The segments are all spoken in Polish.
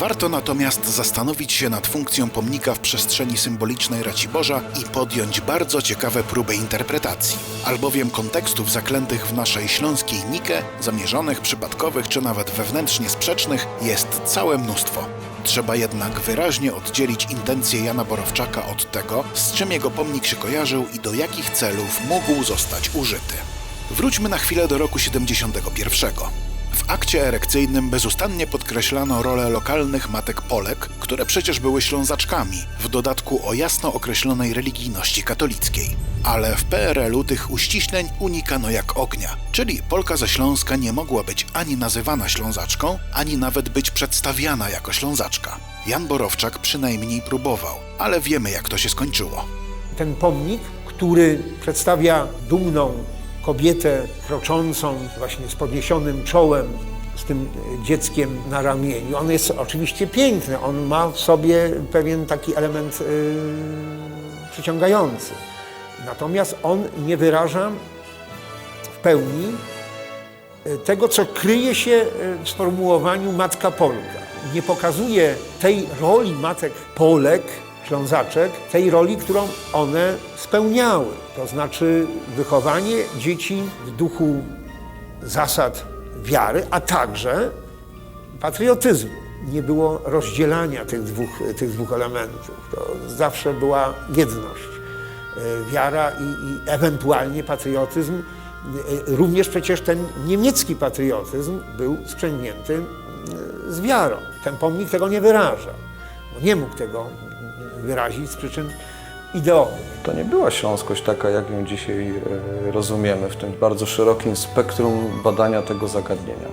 Warto natomiast zastanowić się nad funkcją pomnika w przestrzeni symbolicznej Raciborza i podjąć bardzo ciekawe próby interpretacji, albowiem kontekstów zaklętych w naszej śląskiej Nike, zamierzonych, przypadkowych czy nawet wewnętrznie sprzecznych jest całe mnóstwo. Trzeba jednak wyraźnie oddzielić intencje Jana Borowczaka od tego, z czym jego pomnik się kojarzył i do jakich celów mógł zostać użyty. Wróćmy na chwilę do roku 71. W akcie erekcyjnym bezustannie podkreślano rolę lokalnych matek Polek, które przecież były ślązaczkami, w dodatku o jasno określonej religijności katolickiej. Ale w PRL-u tych uściśleń unikano jak ognia, czyli Polka ze Śląska nie mogła być ani nazywana ślązaczką, ani nawet być przedstawiana jako ślązaczka. Jan Borowczak przynajmniej próbował, ale wiemy jak to się skończyło. ten pomnik, który przedstawia dumną kobietę kroczącą właśnie z podniesionym czołem, z tym dzieckiem na ramieniu. On jest oczywiście piękny, on ma w sobie pewien taki element yy, przyciągający. Natomiast on nie wyraża w pełni y, tego, co kryje się y, w sformułowaniu Matka Polka. Nie pokazuje tej roli matek Polek, Ślązaczek, tej roli, którą one spełniały. To znaczy wychowanie dzieci w duchu zasad wiary, a także patriotyzmu. Nie było rozdzielania tych dwóch, tych dwóch elementów. To zawsze była jedność. E, Wiara i, i ewentualnie patriotyzm. E, Również przecież ten niemiecki patriotyzm był sprzęgnięty e, z wiarą. Ten pomnik tego nie wyraża. Nie mógł tego wyrazić z przyczyn ideowych. To nie była śląskość taka, jak ją dzisiaj e, rozumiemy w tym bardzo szerokim spektrum badania tego zagadnienia.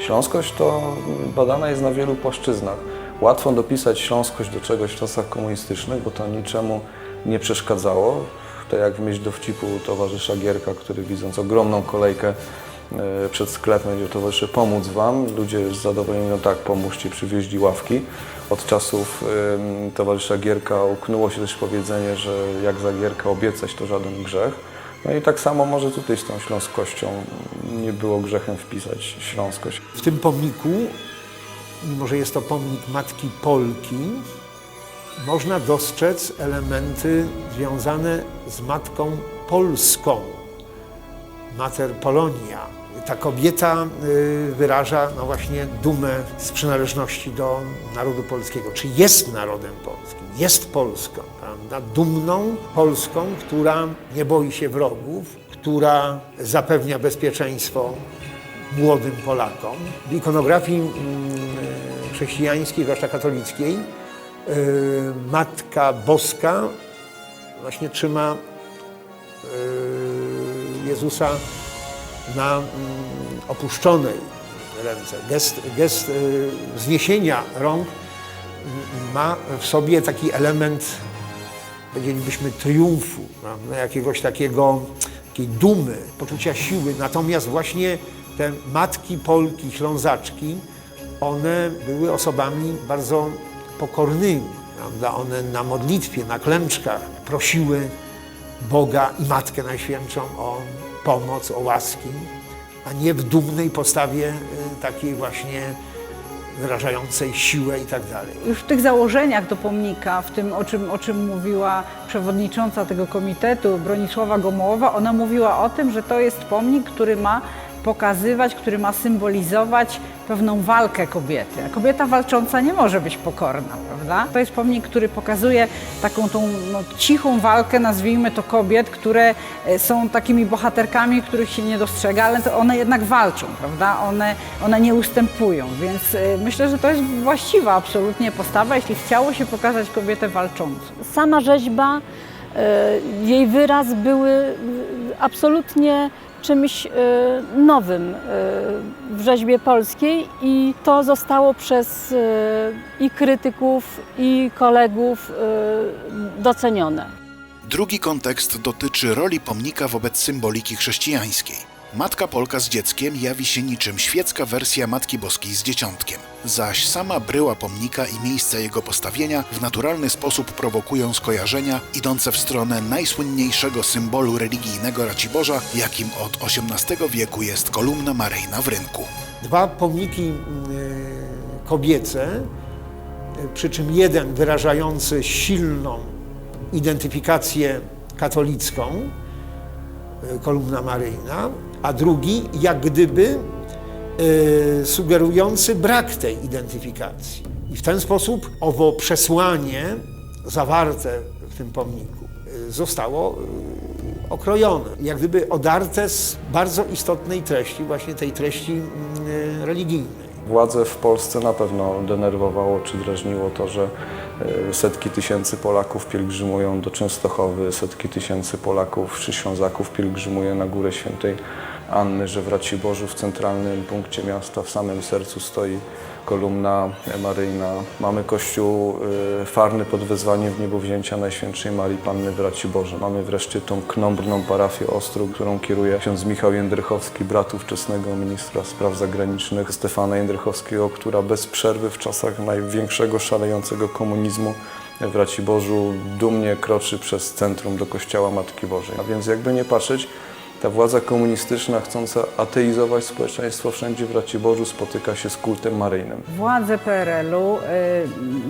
Śląskość to badana jest na wielu płaszczyznach. Łatwo dopisać śląskość do czegoś w czasach komunistycznych, bo to niczemu nie przeszkadzało. To jak w myśl dowcipu towarzysza Gierka, który widząc ogromną kolejkę przed sklepem, gdzie towarzyszy pomóc Wam. Ludzie z zadowoleniem, no tak, pomóżcie, przywieźli ławki. Od czasów towarzysza Gierka uknęło się też powiedzenie, że jak za Gierka obiecać, to żaden grzech. No i tak samo może tutaj z tą śląskością nie było grzechem wpisać śląskość. W tym pomniku, mimo że jest to pomnik Matki Polki, można dostrzec elementy związane z Matką Polską, Mater Polonia. Ta kobieta y, wyraża no właśnie dumę z przynależności do narodu polskiego. Czy jest narodem polskim? Jest Polską, prawda? Dumną Polską, która nie boi się wrogów, która zapewnia bezpieczeństwo młodym Polakom. W ikonografii mm, chrześcijańskiej, zwłaszcza katolickiej, y, Matka Boska właśnie trzyma y, Jezusa na mm, opuszczonej ręce. Gest, gest y, wzniesienia rąk mm, ma w sobie taki element, powiedzielibyśmy, triumfu, jakiegoś takiego, takiej dumy, poczucia siły. Natomiast właśnie te matki Polki, Ślązaczki, one były osobami bardzo pokornymi. One na modlitwie, na klęczkach prosiły Boga i Matkę Najświętszą o pomoc, o łaski, a nie w dumnej postawie y, takiej właśnie wyrażającej siłę i tak dalej. Już w tych założeniach do pomnika, w tym o czym, o czym mówiła przewodnicząca tego komitetu Bronisława Gomołowa, ona mówiła o tym, że to jest pomnik, który ma pokazywać, który ma symbolizować pewną walkę kobiety. A kobieta walcząca nie może być pokorna, prawda? To jest pomnik, który pokazuje taką tą no, cichą walkę, nazwijmy to kobiet, które e, są takimi bohaterkami, których się nie dostrzega, ale to one jednak walczą, prawda? One, one nie ustępują, więc e, myślę, że to jest właściwa absolutnie postawa, jeśli chciało się pokazać kobietę walczącą. sama rzeźba, e, jej wyraz były absolutnie czymś e, nowym e, w rzeźbie polskiej i to zostało przez e, i krytyków, i kolegów docenione. Drugi kontekst dotyczy roli pomnika wobec symboliki chrześcijańskiej. Matka Polka z dzieckiem jawi się niczym świecka wersja Matki Boskiej z dzieciątkiem, zaś sama bryła pomnika i miejsce jego postawienia w naturalny sposób prowokują skojarzenia idące w stronę najsłynniejszego symbolu religijnego Raciborza, jakim od XVIII wieku jest kolumna Maryjna w rynku. Dwa pomniki y, kobiece przy czym jeden wyrażający silną identyfikację katolicką, y, kolumna maryjna, a drugi jak gdyby y, sugerujący brak tej identyfikacji. I w ten sposób owo przesłanie zawarte w tym pomniku y, zostało y, okrojone, jak gdyby odarte z bardzo istotnej treści, właśnie tej treści y, religijnej. Władze w Polsce na pewno denerwowało czy drażniło to, że e, setki tysięcy Polaków pielgrzymują do Częstochowy, setki tysięcy Polaków czy Ślązaków pielgrzymuje na Górę Świętej Anny, że w Raciborzu w centralnym punkcie miasta, w samym sercu stoi kolumna maryjna. Mamy kościół e, farny pod wezwaniem w niebowzięcia Najświętszej Marii Panny w Raciborze. Mamy wreszcie tą knombrną parafię Ostrów, którą kieruje ksiądz Michał Jędrychowski, brat ówczesnego ministra spraw zagranicznych Stefana Jędrychowskiego, która bez przerwy w czasach największego szalejącego komunizmu w Raciborzu dumnie kroczy przez centrum do kościoła Matki Bożej. A więc jakby nie patrzeć, ta władza komunistyczna chcąca ateizować społeczeństwo wszędzie w Raciborzu spotyka się z kultem maryjnym. Władze PRL-u y,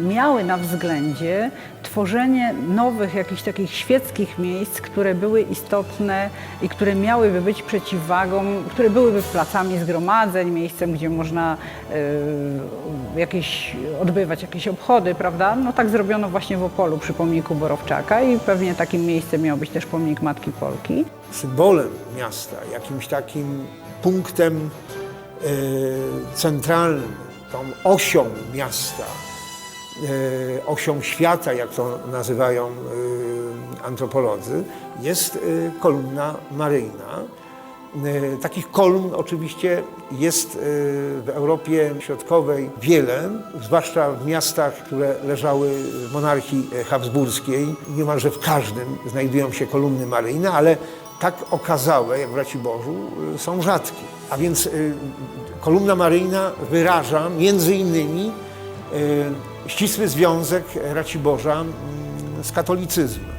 miały na względzie tworzenie nowych, jakichś takich świeckich miejsc, które były istotne i które miałyby być przeciwwagą, które byłyby placami zgromadzeń, miejscem, gdzie można y, jakieś, odbywać jakieś obchody, prawda? No tak zrobiono właśnie w Opolu przy pomniku Borowczaka i pewnie takim miejscem miał być też pomnik Matki Polki. symbolem miasta, jakimś takim punktem e, centralnym, tą osią miasta, osią świata, jak to nazywają e, antropolodzy, jest e, kolumna maryjna. E, Takich kolumn oczywiście jest e, w Europie Środkowej wiele, zwłaszcza w miastach, które leżały w monarchii e, habsburskiej. Niemalże w każdym znajdują się kolumny maryjne, ale tak okazałe, jak w Raciborzu, są rzadkie. A więc kolumna maryjna wyraża między innymi ścisły związek Raciborza z katolicyzmem.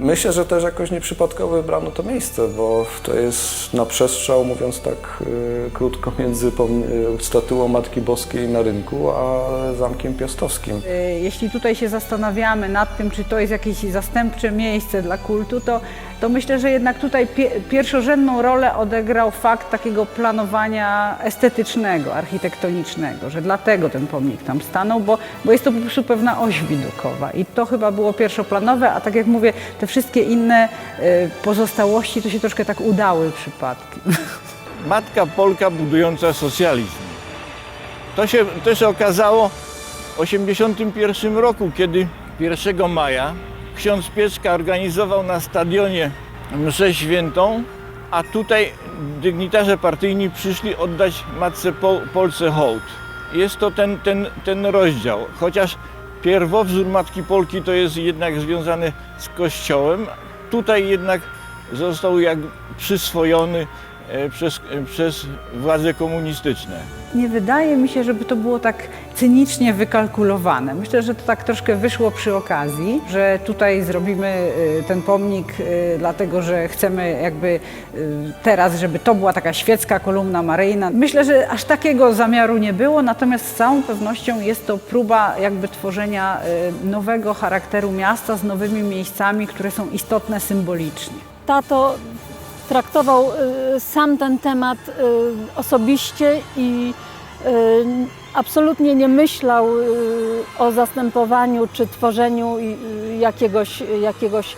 Myślę, że też jakoś nieprzypadkowo wybrano to miejsce, bo to jest na przestrzał, mówiąc tak y, krótko, między y, statuą Matki Boskiej na rynku, a Zamkiem Piastowskim. Y, Jeśli tutaj się zastanawiamy nad tym, czy to jest jakieś zastępcze miejsce dla kultu, to, to myślę, że jednak tutaj pie, pierwszorzędną rolę odegrał fakt takiego planowania estetycznego, architektonicznego, że dlatego ten pomnik tam stanął, bo, bo jest to po prostu pewna oś widokowa i to chyba było pierwszoplanowe, a tak jak mówię, te wszystkie inne y, pozostałości to się troszkę tak udały przypadkiem. matka Polka budująca socjalizm. To się, się okazało w 1981 roku, kiedy 1 maja ksiądz Pieczka organizował na stadionie mszę świętą, a tutaj dygnitarze partyjni przyszli oddać matce Pol- Polce hołd. Jest to ten, ten, ten rozdział, chociaż pierwowzór Matki Polki to jest jednak związany z Kościołem, tutaj jednak został jak przyswojony przez, e, przez władze komunistyczne. Nie wydaje mi się, żeby to było tak cynicznie wykalkulowane. Myślę, że to tak troszkę wyszło przy okazji, że tutaj zrobimy y, ten pomnik dlatego, że chcemy jakby teraz, żeby to była taka świecka kolumna maryjna. Myślę, że aż takiego zamiaru nie było, natomiast z całą pewnością jest to próba jakby tworzenia nowego charakteru miasta z nowymi miejscami, które są istotne symbolicznie. Tato traktował y, sam ten temat y, osobiście i y, absolutnie nie myślał o zastępowaniu czy tworzeniu jakiegoś, jakiegoś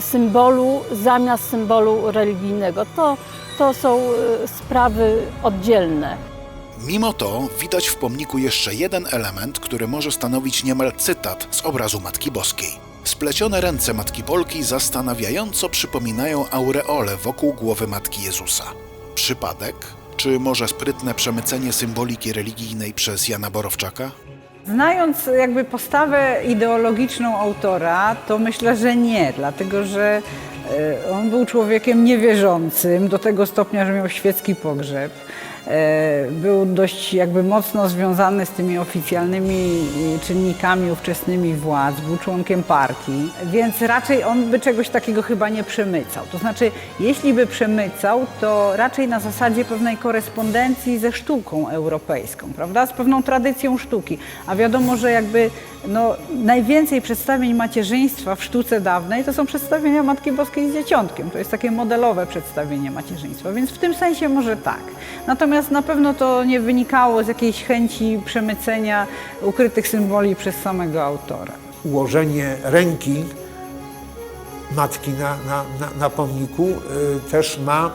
symbolu zamiast symbolu religijnego. To, to są sprawy oddzielne. Mimo to widać w pomniku jeszcze jeden element, który może stanowić niemal cytat z obrazu Matki Boskiej. Splecione ręce Matki Polki zastanawiająco przypominają aureole wokół głowy Matki Jezusa. Przypadek? Czy może sprytne przemycenie symboliki religijnej przez Jana Borowczaka? Znając jakby postawę ideologiczną autora, to myślę, że nie, dlatego że e, on był człowiekiem niewierzącym do tego stopnia, że miał świecki pogrzeb. E, był dość jakby mocno związany z tymi oficjalnymi e, czynnikami ówczesnymi władz, był członkiem partii, więc raczej on by czegoś takiego chyba nie przemycał. To znaczy, jeśli by przemycał, to raczej na zasadzie pewnej korespondencji ze sztuką europejską, prawda? Z pewną tradycją sztuki. A wiadomo, że jakby no, najwięcej przedstawień macierzyństwa w sztuce dawnej to są przedstawienia Matki Boskiej z Dzieciątkiem. To jest takie modelowe przedstawienie macierzyństwa, więc w tym sensie może tak. Natomiast na pewno to nie wynikało z jakiejś chęci przemycenia ukrytych symboli przez samego autora. Ułożenie ręki matki na, na, na, na pomniku y, też ma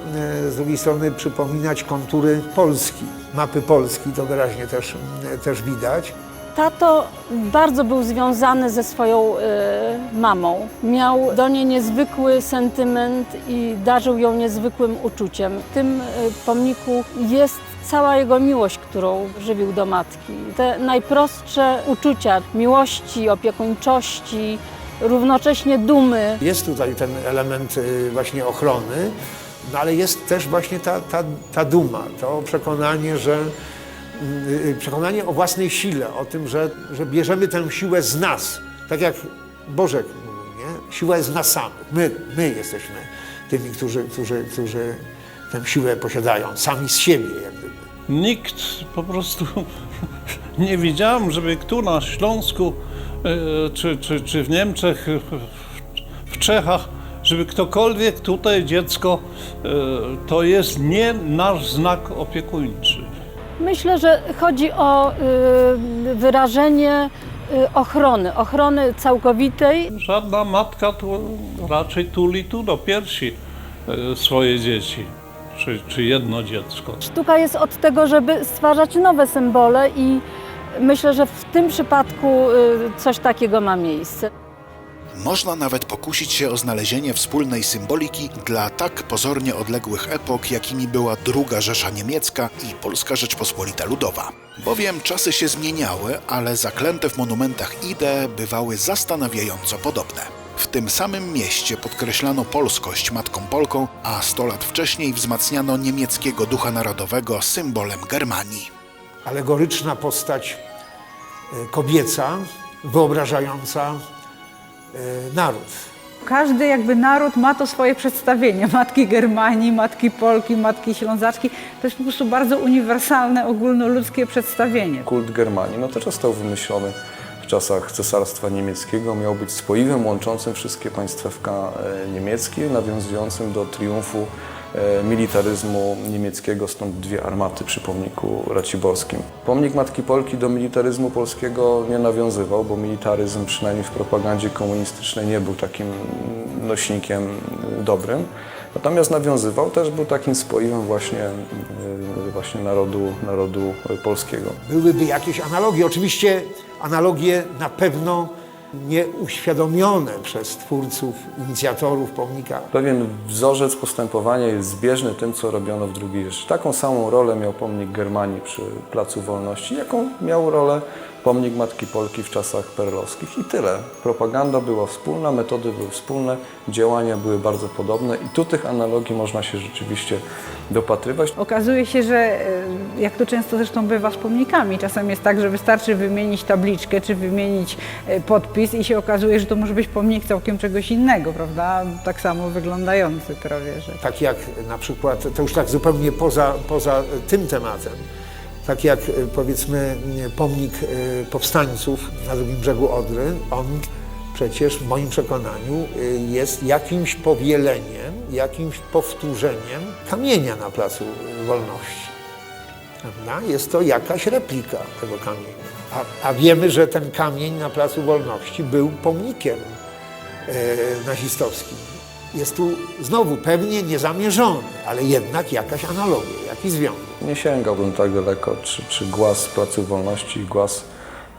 y, z drugiej strony przypominać kontury Polski, mapy Polski, to wyraźnie też, y, też widać. Tato bardzo był związany ze swoją e, mamą. Miał do niej niezwykły sentyment i darzył ją niezwykłym uczuciem. W tym e, pomniku jest cała jego miłość, którą żywił do matki. Te najprostsze uczucia miłości, opiekuńczości, równocześnie dumy. Jest tutaj ten element y, właśnie ochrony, no ale jest też właśnie ta, ta, ta duma, to przekonanie, że y, y, przekonanie o własnej sile, o tym, że, że bierzemy tę siłę z nas. Tak jak Bożek mówił, nie? Siła jest w nas samych. My, my jesteśmy tymi, którzy, którzy, którzy tę siłę posiadają, sami z siebie jak gdyby. Nikt po prostu nie widziałem, żeby tu na Śląsku e, czy, czy, czy w Niemczech, w- Czechach, żeby ktokolwiek tutaj dziecko to jest nie nasz znak opiekuńczy. Myślę, że chodzi o y, wyrażenie y, ochrony, ochrony całkowitej. Żadna matka tu raczej tuli tu do piersi e, swoje dzieci, czy, czy jedno dziecko. Sztuka jest od tego, żeby stwarzać nowe symbole i myślę, że w tym przypadku y, coś takiego ma miejsce. Można nawet pokusić się o znalezienie wspólnej symboliki dla tak pozornie odległych epok, jakimi była II Rzesza Niemiecka i Polska Rzeczpospolita Ludowa. Bowiem czasy się zmieniały, ale zaklęte w monumentach idee bywały zastanawiająco podobne. W tym samym mieście podkreślano polskość matką Polką, a 100 lat wcześniej wzmacniano niemieckiego ducha narodowego symbolem Germanii. alegoryczna postać e, kobieca, wyobrażająca naród. Każdy jakby naród ma to swoje przedstawienie. Matki Germanii, matki Polki, matki Ślązaczki. To jest po prostu bardzo uniwersalne, ogólnoludzkie przedstawienie. Kult Germanii no też został wymyślony w czasach Cesarstwa Niemieckiego. Miał być spoiwem łączącym wszystkie państewka e, niemieckie, nawiązującym do triumfu e, militaryzmu niemieckiego, stąd dwie armaty przy pomniku raciborskim. Pomnik Matki Polki do militaryzmu polskiego nie nawiązywał, bo militaryzm przynajmniej w propagandzie komunistycznej nie był takim nośnikiem e, dobrym. Natomiast nawiązywał też, był takim spoiwem właśnie, e, właśnie narodu, narodu polskiego. Byłyby jakieś analogie. Oczywiście analogie na pewno nieuświadomione przez twórców, inicjatorów pomnika. Pewien wzorzec postępowania jest zbieżny tym, co robiono w II Rzeszy. Taką samą rolę miał pomnik Germanii przy Placu Wolności, jaką miał rolę pomnik Matki Polki w czasach perlowskich i tyle. Propaganda była wspólna, metody były wspólne, działania były bardzo podobne i tu tych analogii można się rzeczywiście dopatrywać. Okazuje się, że e, jak to często zresztą bywa z pomnikami, czasem jest tak, że wystarczy wymienić tabliczkę czy wymienić e, podpis i się okazuje, że to może być pomnik całkiem czegoś innego, prawda? Tak samo wyglądający prawie, że. Tak jak na przykład, to już tak zupełnie poza, poza tym tematem, tak jak e, powiedzmy pomnik e, powstańców na drugim brzegu Odry, on przecież w moim przekonaniu jest jakimś powieleniem, jakimś powtórzeniem kamienia na Placu Wolności. Prawda? Jest to jakaś replika tego kamienia. A, a wiemy, że ten kamień na Placu Wolności był pomnikiem e, nazistowskim. Jest tu znowu pewnie niezamierzony, ale jednak jakaś analogia, jakiś związek. Nie sięgałbym tak daleko, czy, czy głaz Placu Wolności i głaz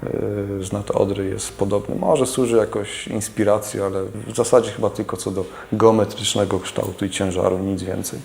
yy, z nad Odry jest podobny. Może służy jakoś inspiracji, ale w zasadzie chyba tylko co do geometrycznego kształtu i ciężaru, nic więcej.